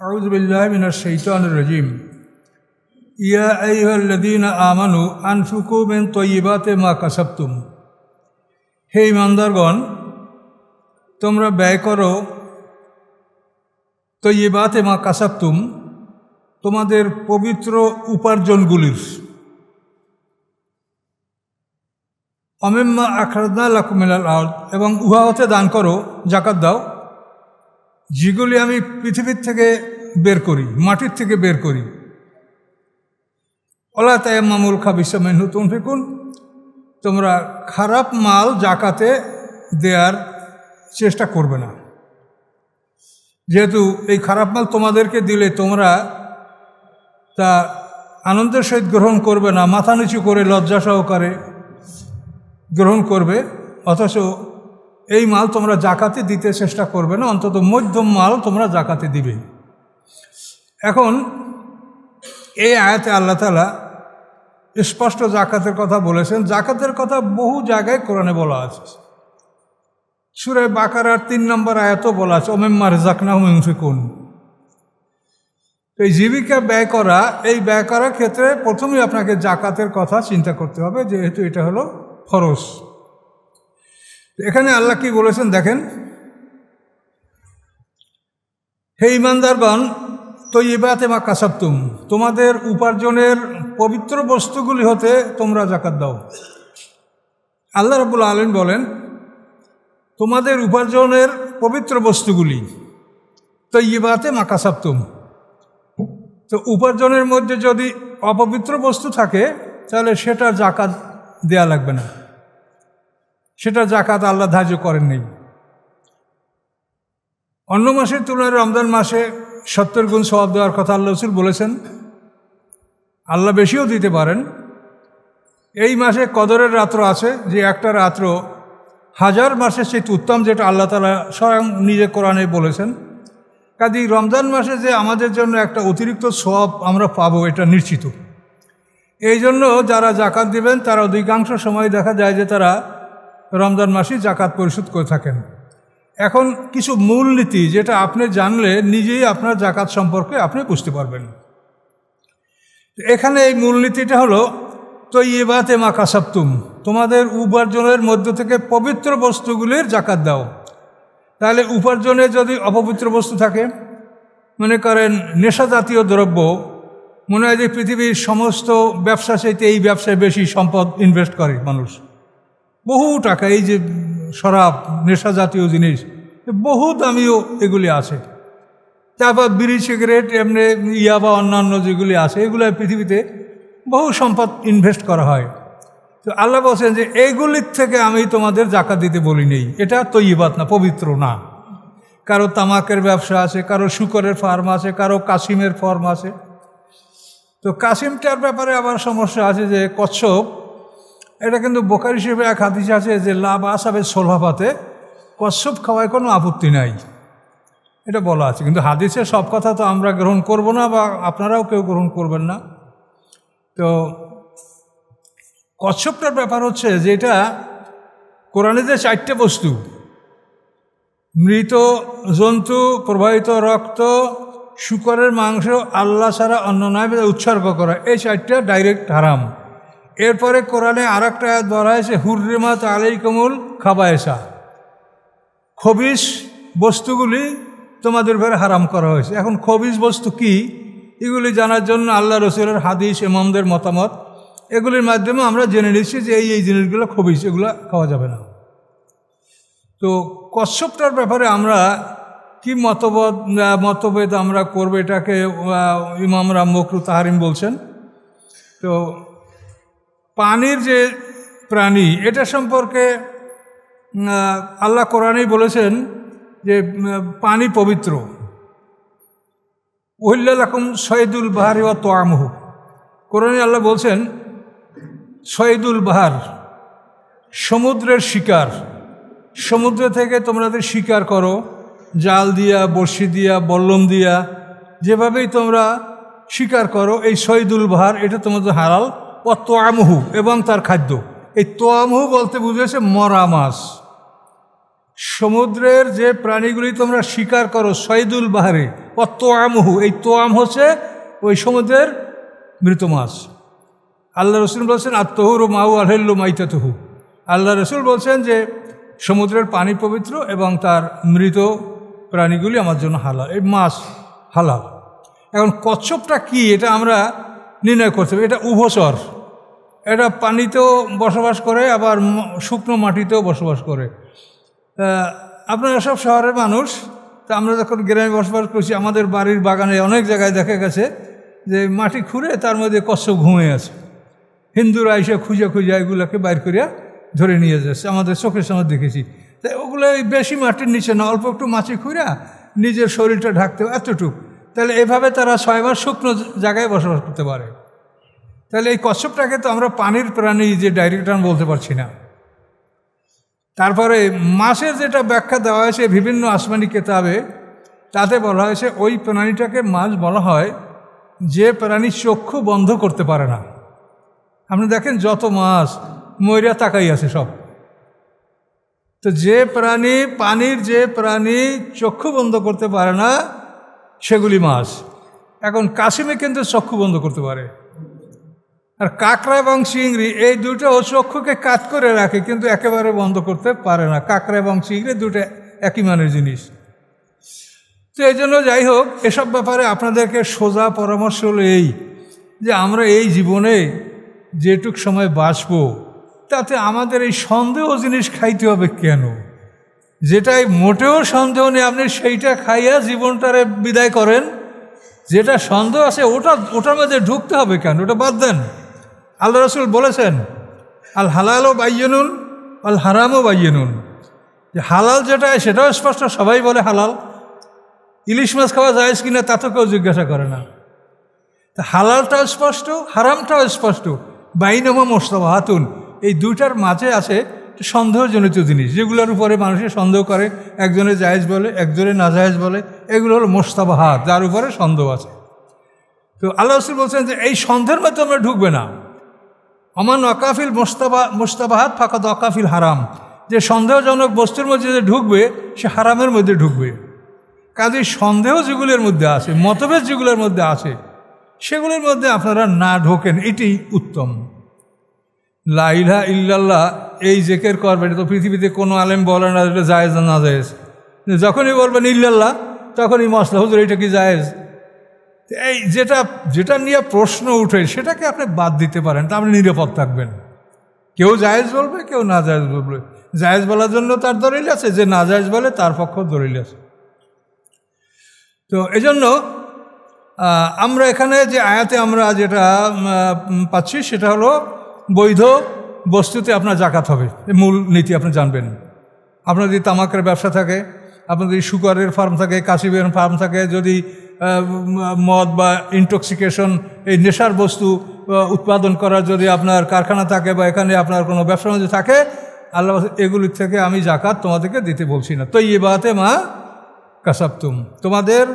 أعوذ بالله من الشيطان الرجيم يا أيها الذين آمنوا أنفقوا من طيبات ما كسبتم হে ইমানদারগণ তোমরা ব্যয় করো তৈবাতে মা কাসাবতুম তোমাদের পবিত্র উপার্জনগুলির অমেম্মা আখরাদা লাকুমিলাল আউল এবং উহা হতে দান করো জাকাত দাও যেগুলি আমি পৃথিবীর থেকে বের করি, মাটির থেকে বের করি। ওলা তাই মামুল খাবিসামেন নতুন ফেকুন তোমরা খারাপ মাল জাকাতে দেওয়ার চেষ্টা করবে না। যেহেতু এই খারাপ মাল তোমাদেরকে দিলে তোমরা তা আনন্দের সহিত গ্রহণ করবে না, মাথা নিচু করে লজ্জা সহকারে গ্রহণ করবে, অথচ এই মাল তোমরা জাকাতে দিতে চেষ্টা করবে না, অন্তত মধ্যম মাল তোমরা জাকাতে দিবে। এখন এই আয়াতে আল্লাহ তালা স্পষ্ট জাকাতের কথা বলেছেন। জাকাতের কথা বহু জায়গায় কোরআনে বলা আছে। সুরে বাকারার তিন নম্বর আয়াতও বলা আছে ওমেম্মার জাকনা হুমিংফিকুন এই জীবিকা ব্যয় করা, এই ব্যয় করার ক্ষেত্রে প্রথমেই আপনাকে জাকাতের কথা চিন্তা করতে হবে, যেহেতু এটা হলো ফরস এখানে আল্লাহ কি বলেছেন দেখেন? হে ইমানদারগণ তৈবাতে মা কাসাবতুম, তোমাদের উপার্জনের পবিত্র বস্তুগুলি হতে তোমরা জাকাত দাও। আল্লাহ রবুল আলম বলেন, তোমাদের উপার্জনের পবিত্র বস্তুগুলি তৈবাতে মা কাসাবতুম। তো উপার্জনের মধ্যে যদি অপবিত্র বস্তু থাকে, তাহলে সেটা জাকাত দেয়া লাগবে না। সেটা জাকাত আল্লাহ ধার্য করেননি অন্য মাসের তুলনায় রমজান মাসে সত্তর গুণ সবাব দেওয়ার কথা আল্লাহ রসুল বলেছেন। আল্লাহ বেশিও দিতে পারেন। এই মাসে কদরের রাত্র আছে, যে একটা রাত্র হাজার মাসের চেয়ে উত্তম, যেটা আল্লাহ তালা স্বয়ং নিজে কোরআনে বলেছেন। কাজেই রমজান মাসে যে আমাদের জন্য একটা অতিরিক্ত সব আমরা পাবো, এটা নিশ্চিত। এই জন্য যারা জাকাত দিবেন, তারা অধিকাংশ সময় দেখা যায় যে তারা রমজান মাসেই জাকাত পরিশোধ করে থাকেন। এখন কিছু মূলনীতি যেটা আপনি জানলে নিজেই আপনার জাকাত সম্পর্কে আপনি বুঝতে পারবেন। এখানে এই মূলনীতিটা হলো তো ইবাতে মা কাসাপ্তুম তোমাদের উপার্জনের মধ্য থেকে পবিত্র বস্তুগুলির জাকাত দাও। তাহলে উপার্জনে যদি অপবিত্র বস্তু থাকে, মনে করেন নেশা জাতীয় দ্রব্য, মনে হয় যে পৃথিবীর সমস্ত ব্যবসা চাইতে এই ব্যবসায় বেশি সম্পদ ইনভেস্ট করে মানুষ। বহু টাকা, এই যে শরাব, নেশা জাতীয় জিনিস, বহু দামিও এগুলি আছে। তারপর বিড়ি, সিগারেট, এমনি ইয়া বা অন্যান্য যেগুলি আছে, এগুলো পৃথিবীতে বহু সম্পদ ইনভেস্ট করা হয়। তো আল্লাহ বলছেন যে এইগুলির থেকে আমি তোমাদের জাকাত দিতে বলি নেই। এটা তৈবাত না, পবিত্র না। কারও তামাকের ব্যবসা আছে, কারও শুকরের ফার্ম আছে, কারও কাসিমের ফার্ম আছে। তো কাসিমটার ব্যাপারে আবার সমস্যা আছে যে, কচ্ছপ এটা কিন্তু বোকার হিসেবে এক হাদিস আছে যে লাভ আসাবে সোলভাপাতে কচ্ছপ খাওয়ায় কোনো আপত্তি নাই। এটা বলা আছে। কিন্তু হাদিসের সব কথা তো আমরা গ্রহণ করব না বা আপনারাও কেউ গ্রহণ করবেন না। তো কচ্ছপটার ব্যাপার হচ্ছে যে, এটা কোরআনে যে চারটে বস্তু, মৃত জন্তু, প্রবাহিত রক্ত, শুকরের মাংস, আল্লাহ ছাড়া অন্য নয়, উৎসর্গ করা, এই চারটা ডাইরেক্ট হারাম। এরপরে কোরআনে আর একটা আয়াত বলা হয়েছে আলাই কমল খাবায়সা। খবিস বস্তুগুলি তোমাদের ঘরে হারাম করা হয়েছে। এখন খবিস বস্তু কি? এগুলি জানার জন্য আল্লাহ রসুলের হাদিস এমামদের মতামত, এগুলির মাধ্যমে আমরা জেনে নিচ্ছি যে এই এই জিনিসগুলো খবিস এগুলো খাওয়া যাবে না। তো কশ্যপটার ব্যাপারে আমরা কি মতবদ, মতভেদ আমরা করব এটাকে ইমামরা মকরু তাহারিম বলছেন। তো পানির যে প্রাণী, এটা সম্পর্কে আল্লাহ কোরআনেই বলেছেন যে পানি পবিত্র। ওহিল্লাকুম সৈদুল বাহারি ও তোয়ামহ। কোরআনে আল্লাহ বলছেন সৈদুল বাহার, সমুদ্রের শিকার। সমুদ্র থেকে তোমরাদের শিকার করো, জাল দিয়া, বড়শি দিয়া, বল্লম দিয়া, যেভাবেই তোমরা শিকার করো, এই সৈদুল বাহার, এটা তোমাদের হারাল ও তোয়ামহু, এবং তার খাদ্য। এই তোয়ামহু বলতে বুঝেছে মরা মাছ। সমুদ্রের যে প্রাণীগুলি তোমরা শিকার করো সৈদুল বাহারে, ও তোয়ামহু, এই তোয়াম হচ্ছে ওই সমুদ্রের মৃত মাছ। আল্লাহ রসুল বলছেন আত্মহুর মাউ আলহ্লু মাইতাতহু। আল্লাহ রসুল বলছেন যে, সমুদ্রের পানি পবিত্র এবং তার মৃত প্রাণীগুলি আমার জন্য হালাল। এই মাছ হালাল। এখন কচ্ছপটা কি? এটা আমরা নির্ণয় করতে হবে। এটা উভচর এটা পানিতেও বসবাস করে, আবার শুকনো মাটিতেও বসবাস করে। আপনারা সব শহরের মানুষ, তা আমরা যখন গ্রামে বসবাস করছি, আমাদের বাড়ির বাগানে অনেক জায়গায় দেখা গেছে যে মাটি খুঁড়ে তার মধ্যে কচ্ছপ ঘুমিয়ে আছে। হিন্দুরা এসে খুঁজে খুঁজে এগুলোকে বাইর করিয়া ধরে নিয়ে যাচ্ছে। আমাদের চোখের সামনে দেখেছি। তাই ওগুলো বেশি মাটির নিচে না, অল্প একটু মাছি খুঁড়া নিজের শরীরটা ঢাকতে এতটুকু। তাহলে এভাবে তারা ছয় মাস শুকনো জায়গায় বসবাস করতে পারে। তাহলে এই কচ্ছপটাকে তো আমরা পানির প্রাণী যে ডাইরেক্ট আমি বলতে পারছি না। তারপরে মাছের যেটা ব্যাখ্যা দেওয়া হয়েছে বিভিন্ন আসমানি কেতাবে, তাতে বলা হয়েছে ওই প্রাণীটাকে মাছ বলা হয় যে প্রাণী চক্ষু বন্ধ করতে পারে না। আপনি দেখেন যত মাছ ময়রা তাকাই আছে সব। তো যে প্রাণী, পানির যে প্রাণী চক্ষু বন্ধ করতে পারে না সেগুলি মাছ। এখন কাশিমে কিন্তু চক্ষু বন্ধ করতে পারে। আর কাঁকড়া এবং চিংড়ি এই দুটো ও চক্ষুকে কাত করে রাখে কিন্তু একেবারে বন্ধ করতে পারে না। কাঁকড়া এবং চিংড়ি দুটো একই মানের জিনিস। তো এই জন্য যাই হোক, এসব ব্যাপারে আপনাদেরকে সোজা পরামর্শ হলো এই যে আমরা এই জীবনে যেটুক সময় বাঁচব, তাতে আমাদের এই সন্দেহ জিনিস খাইতে হবে কেন? যেটাই মোটেও সন্দেহ নেই, আপনি সেইটা খাইয়া জীবনটারে বিদায় করেন। যেটা সন্দেহ আছে, ওটা, ওটার মধ্যে ঢুকতে হবে কেন? ওটা বাদ দেন। আল্লাহ রসুল বলেছেন, আল হালালও বাইয়নুন আল হারামও বাইয়নুন। যে হালাল যেটা সেটাও স্পষ্ট, সবাই বলে হালাল। ইলিশ মাছ খাওয়া যায় কিনা, তা তো কেউ জিজ্ঞাসা করে না। তা হালালটাও স্পষ্ট, হারামটাও স্পষ্ট। বাইনমা মোস্তফা হাতুন এই দুইটার মাঝে আছে সন্দেহজনিত জিনিস, যেগুলোর উপরে মানুষের সন্দেহ করে, একজনে জায়েজ বলে, একজনে নাজায়েজ বলে, এগুলো হলো মোস্তাবা হাত যার উপরে সন্দেহ আছে। তো আল্লাহ রসুল বলছেন যে, এই সন্দেহের মধ্যে আমরা ঢুকবে না। অমান অকাফিল মোস্তাবা, মোস্তাবাহাত ফাঁকাত অকাফিল হারাম। যে সন্দেহজনক বস্তুর মধ্যে যে ঢুকবে, সে হারামের মধ্যে ঢুকবে। কাজে সন্দেহ যেগুলোর মধ্যে আছে, মতভেদ যেগুলোর মধ্যে আছে, সেগুলোর মধ্যে আপনারা না ঢোকেন, এটি উত্তম। লাইলা ইল্লাল্লাহ, এই জেকের করবেন এটা তো পৃথিবীতে কোনো আলেম বলে না এটা জায়েজ না জায়েজ যখনই বলবেন ইল্লাল্লাহ, তখনই মশলা, হুজুর, এটা কি জায়েজ? এই যেটা যেটা নিয়ে প্রশ্ন উঠে, সেটাকে আপনি বাদ দিতে পারেন তা আপনি নিরাপদ থাকবেন। কেউ জায়েজ বলবে, কেউ না জায়েজ বলবে। জায়েজ বলার জন্য তার দলিল আছে, যে না জায়েজ বলে তার পক্ষ দলিল আছে। তো এজন্য আমরা এখানে যে আয়াতে আমরা যেটা পাচ্ছি, সেটা হলো বৈধ বস্তুতে আপনার জাকাত হবে। মূল নীতি আপনি জানবেন। আপনার যদি তামাকের ব্যবসা থাকে, আপনার যদি সুগারের ফার্ম থাকে, কাশিবের ফার্ম থাকে, যদি মদ বা ইনটক্সিকেশন এই নেশার বস্তু উৎপাদন করার যদি আপনার কারখানা থাকে বা এখানে আপনার কোনো ব্যবসা বাণিজ্য থাকে, আল্লাহ এগুলির থেকে আমি জাকাত তোমাদেরকে দিতে বলছি না। তো ইয়ে বাতে মা কাসাবতুম। তোমাদের,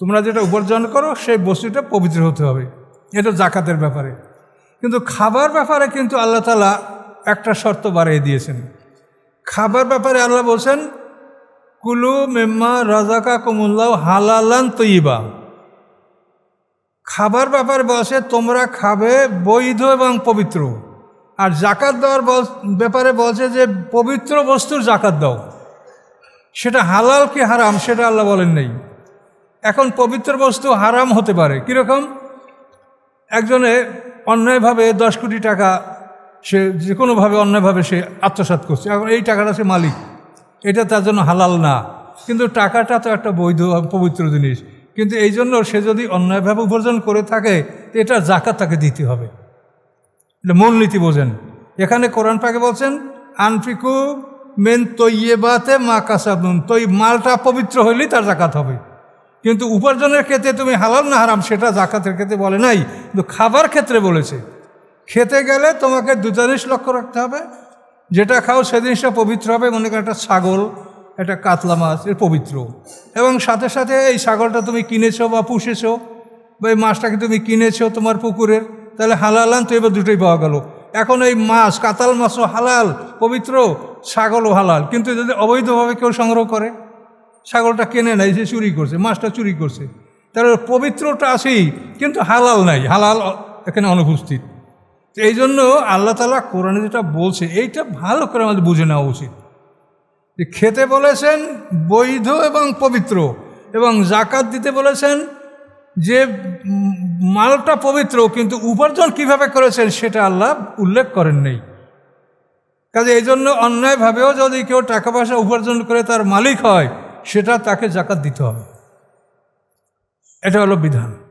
তোমরা যেটা উপার্জন করো, সেই বস্তুটা পবিত্র হতে হবে। এটা জাকাতের ব্যাপারে। কিন্তু খাবার ব্যাপারে কিন্তু আল্লাহ তালা একটা শর্ত বাড়িয়ে দিয়েছেন। খাবার ব্যাপারে আল্লাহ বলছেন, কুলু মেম্মা রাজাকা কুমুল্লাহ হালালান তৈবা খাবার ব্যাপারে বলছে, তোমরা খাবে বৈধ এবং পবিত্র। আর জাকাত দেওয়ার ব্যাপারে বলছে যে, পবিত্র বস্তুর জাকাত দাও। সেটা হালাল কি হারাম সেটা আল্লাহ বলেন নেই। এখন পবিত্র বস্তু হারাম হতে পারে। কীরকম? একজনে অন্যায়ভাবে দশ কোটি টাকা সে যে কোনোভাবে অন্যায়ভাবে সে আত্মসাৎ করছে। এখন এই টাকাটা সে মালিক। এটা তার জন্য হালাল না। কিন্তু টাকাটা তো একটা বৈধ পবিত্র জিনিস। কিন্তু এই জন্য সে যদি অন্যায়ভাবে উপার্জন করে থাকে এটা জাকাত তাকে দিতে হবে। এটা মূলনীতি বোঝেন। এখানে কোরআন পাকে বলছেন, আনফিকু মেন তৈয়েবাতে মা কাসাবুন তৈ মালটা পবিত্র হইলেই তার জাকাত হবে। কিন্তু উপার্জনের ক্ষেত্রে তুমি হালাল না হারাম সেটা জাকাতের ক্ষেত্রে বলে নাই, কিন্তু খাবার ক্ষেত্রে বলেছে। খেতে গেলে তোমাকে দু জিনিস লক্ষ্য রাখতে হবে, যেটা খাও সে জিনিসটা পবিত্র হবে, মনে করো একটা ছাগল, একটা কাতলা মাছ, এর পবিত্র। এবং সাথে সাথে এই ছাগলটা তুমি কিনেছো বা পুষেছো, বা এই মাছটাকে তুমি কিনেছো তোমার পুকুরের, তাহলে হালালান তো এবার দুটোই পাওয়া গেল। এখন এই মাছ, কাতাল মাছও হালাল, পবিত্র, ছাগলও হালাল। কিন্তু যদি অবৈধভাবে কেউ সংগ্রহ করে ছাগলটা কেনে নাই, সে চুরি করছে, মাছটা চুরি করছে। তার পবিত্রটা আছেই, কিন্তু হালাল নাই, হালাল এখানে অনুপস্থিত। তো এই জন্য আল্লাহ তালা কোরআনে যেটা বলছে, এইটা ভালো করে আমাদের বুঝে নেওয়া উচিত। যে খেতে বলেছেন বৈধ এবং পবিত্র, এবং জাকাত দিতে বলেছেন যে মালটা পবিত্র, কিন্তু উপার্জন কীভাবে করেছেন সেটা আল্লাহ উল্লেখ করেন নেই। কাজে এই জন্য অন্যায়ভাবেও যদি কেউ টাকা পয়সা উপার্জন করে তার মালিক হয় সেটা তাকে জাকাত দিতে হবে। এটা হলো বিধান।